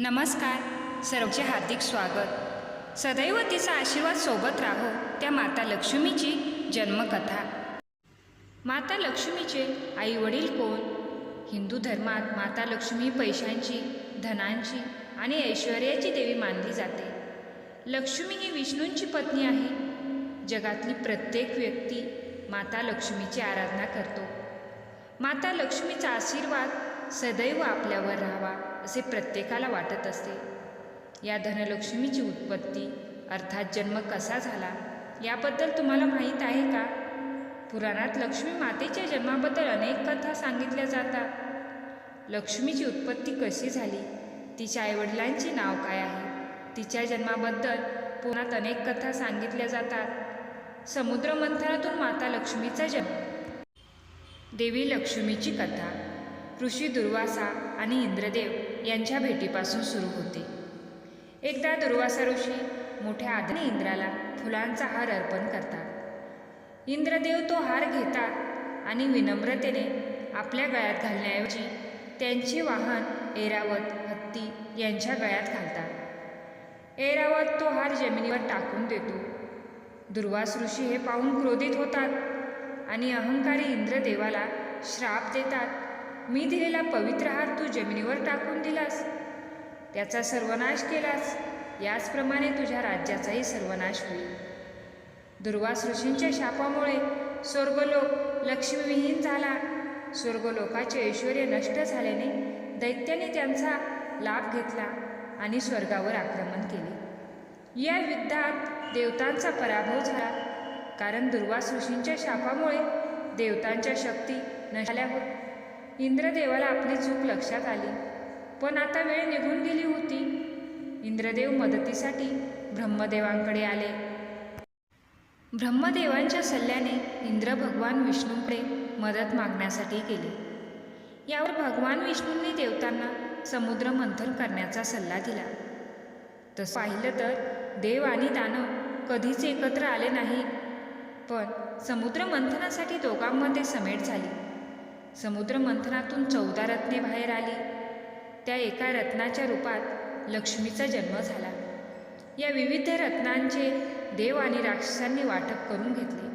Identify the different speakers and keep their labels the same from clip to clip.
Speaker 1: नमस्कार. सर्वचे हार्दिक स्वागत. सदैव तिचा आशीर्वाद सोबत राहो त्या माता लक्ष्मीची जन्मकथा. माता लक्ष्मीचे आई वडील कोण? हिंदू धर्मात माता लक्ष्मी पैशांची धनांची आणि ऐश्वर्याची देवी मानली जाते. लक्ष्मी ही विष्णूंची पत्नी आहे. जगातली प्रत्येक व्यक्ती माता लक्ष्मीची आराधना करतो. माता लक्ष्मीचा आशीर्वाद सदैव आपल्यावर राहावा. असे प्रत्येकाला वाटत असते. या धनलक्ष्मीची उत्पत्ती अर्थात जन्म कसा झाला याबद्दल तुम्हाला माहीत आहे का? पुराणात लक्ष्मी मातेच्या जन्माबद्दल अनेक कथा सांगितल्या जातात. लक्ष्मीची उत्पत्ती कशी झाली? तिच्या आईवडिलांचे नाव काय आहे? तिच्या जन्माबद्दल पुराणात अनेक कथा सांगितल्या जातात. समुद्र मंथनातून माता लक्ष्मीचा जन्म. देवी लक्ष्मीची कथा. ऋषी दुर्वासा आणि इंद्रदेव यांच्या भेटीपासून सुरू होते. एकदा दुर्वासा ऋषी मोठ्या आदरी इंद्राला फुलांचा हार अर्पण करतात. इंद्रदेव तो हार घेतात आणि विनम्रतेने आपल्या गळ्यात घालण्याऐवजी त्यांचे वाहन ऐरावत हत्ती यांच्या गळ्यात घालतात. ऐरावत तो हार जमिनीवर टाकून देतो. दुर्वास ऋषी हे पाहून क्रोधित होतात आणि अहंकारी इंद्रदेवाला श्राप देतात. मी दिलेला पवित्र हार तू जमिनीवर टाकून दिलास. त्याचा सर्वनाश केलास. याचप्रमाणे तुझ्या राज्याचाही सर्वनाश होईल. दुर्वास ऋषींच्या शापामुळे स्वर्गलोक लक्ष्मीविहीन झाला. स्वर्गलोकाचे ऐश्वर नष्ट झाल्याने दैत्याने त्यांचा लाभ घेतला आणि स्वर्गावर आक्रमण केले. या युद्धात देवतांचा पराभव झाला. कारण दुर्वास ऋषींच्या शापामुळे देवतांच्या शक्ती नष्ट झाल्या होत इंद्रदेवाला आपली चूक लक्षात आली. पण आता वेळ निघून गेली होती. इंद्रदेव मदतीसाठी ब्रह्मदेवांकडे आले. ब्रह्मदेवांच्या सल्ल्याने इंद्र भगवान विष्णूकडे मदत मागण्यासाठी गेले. यावर भगवान विष्णूंनी देवतांना समुद्र मंथन करण्याचा सल्ला दिला. तसं पाहिलं तर देव आणि दानव कधीच एकत्र आले नाही. पण समुद्र मंथनासाठी दोघांमध्ये समेट झाली. समुद्रमंथनातून चौदा रत्ने बाहेर आली. त्या एका रत्नाच्या रूपात लक्ष्मीचा जन्म झाला. या विविध रत्नांचे देव आणि राक्षसांनी वाटप करून घेतले.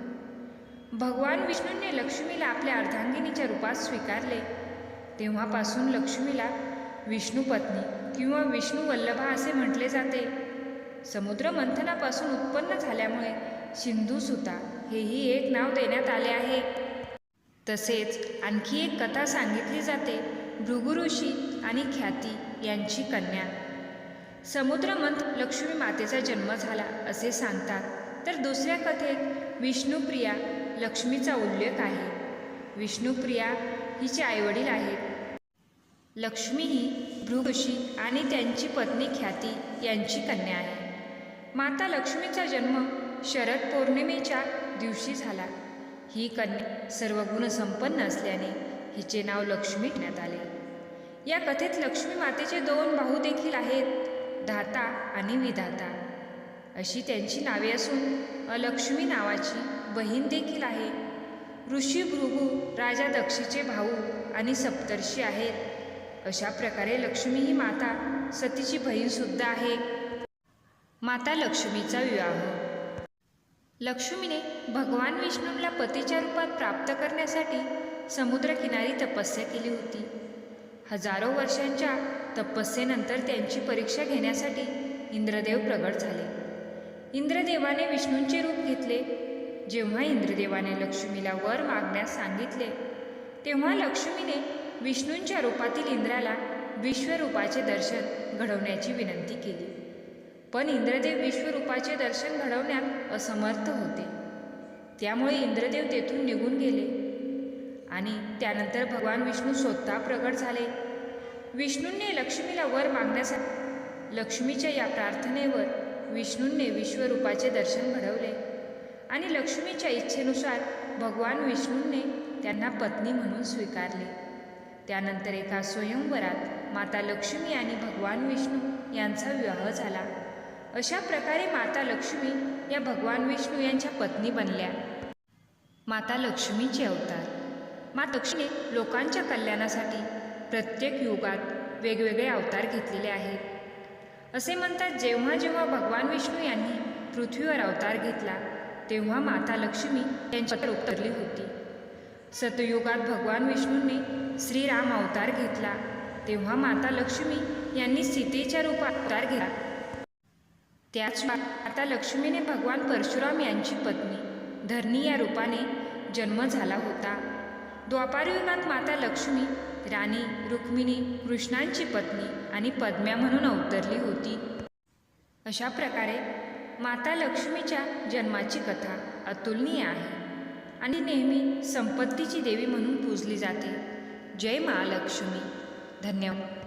Speaker 1: भगवान विष्णूंनी लक्ष्मीला आपल्या अर्धांगिनीच्या रूपात स्वीकारले. तेव्हापासून लक्ष्मीला विष्णुपत्नी किंवा विष्णू वल्लभा असे म्हटले जाते. समुद्र मंथनापासून उत्पन्न झाल्यामुळे सिंधू सुता हेही एक नाव देण्यात आले आहे. तसेच आणखी एक कथा सांगितली जाते भृगु ऋषी आणि ख्याती यांची कन्या. समुद्रमंथ लक्ष्मी मातेचा जन्म झाला असे सांगतात. तर दुसऱ्या कथेत विष्णुप्रिया लक्ष्मीचा उल्लेख आहे. विष्णुप्रिया हिचे आईवडील आहेत. लक्ष्मी ही भृगुषी आणि त्यांची पत्नी ख्याती यांची कन्या आहे. माता लक्ष्मीचा जन्म शरद पौर्णिमेच्या दिवशी झाला. ही कन्या सर्व गुणसंपन्न असल्याने हिचे नाव लक्ष्मी ठेवण्यात आले. या कथेत लक्ष्मी मातेचे दोन भाऊ देखील आहेत धाता आणि विधाता. अशी त्यांची नावे असून अलक्ष्मी नावाची बहीण देखील आहे. ऋषी भृगू राजा दक्षीचे भाऊ आणि सप्तर्षी आहेत. अशा प्रकारे लक्ष्मी ही माता सतीची बहीणसुद्धा आहे. माता लक्ष्मीचा विवाह. लक्ष्मीने भगवान विष्णूला पतीच्या रूपात प्राप्त करण्यासाठी समुद्रकिनारी तपस्या केली होती. हजारो वर्षांच्या तपस्येनंतर त्यांची परीक्षा घेण्यासाठी इंद्रदेव प्रगट झाले. इंद्रदेवाने विष्णूंचे रूप घेतले. जेव्हा इंद्रदेवाने लक्ष्मीला वर मागण्यास सांगितले तेव्हा लक्ष्मीने विष्णूंच्या रूपातील इंद्राला विश्वरूपाचे दर्शन घडवण्याची विनंती केली. पण इंद्रदेव विश्वरूपाचे दर्शन घडवण्यात असमर्थ होते. त्यामुळे इंद्रदेव तेथून निघून गेले. आणि त्यानंतर भगवान विष्णू स्वतः प्रगट झाले. विष्णूंनी लक्ष्मीला वर मागण्यासाठी लक्ष्मीच्या या प्रार्थनेवर विष्णूंनी विश्वरूपाचे दर्शन घडवले. आणि लक्ष्मीच्या इच्छेनुसार भगवान विष्णूंनी त्यांना पत्नी म्हणून स्वीकारले. त्यानंतर एका स्वयंवरात माता लक्ष्मी आणि भगवान विष्णू यांचा विवाह झाला. अशा प्रकारे माता लक्ष्मी या भगवान विष्णू यांच्या पत्नी बनल्या. माता लक्ष्मीचे अवतार. माता लक्ष्मीने लोकांच्या कल्याणासाठी प्रत्येक युगात वेगवेगळे अवतार घेतलेले आहेत. असे म्हणतात जेव्हा जेव्हा भगवान विष्णू यांनी पृथ्वीवर अवतार घेतला तेव्हा माता लक्ष्मी यांच्यावर उतरली होती. सतयुगात भगवान विष्णूंनी श्रीराम अवतार घेतला तेव्हा माता लक्ष्मी यांनी सीतेच्या रूपात अवतार घेतला. त्याच माता लक्ष्मीने भगवान परशुराम यांची पत्नी धरणी या रूपाने जन्म झाला होता. द्वापारयुगात माता लक्ष्मी राणी रुक्मिणी कृष्णांची पत्नी आणि पद्म्या म्हणून अवतरली होती. अशा प्रकारे माता लक्ष्मीच्या जन्माची कथा अतुलनीय आहे आणि नेहमी संपत्तीची देवी म्हणून पूजली जाते. जय महालक्ष्मी धन्यवाद.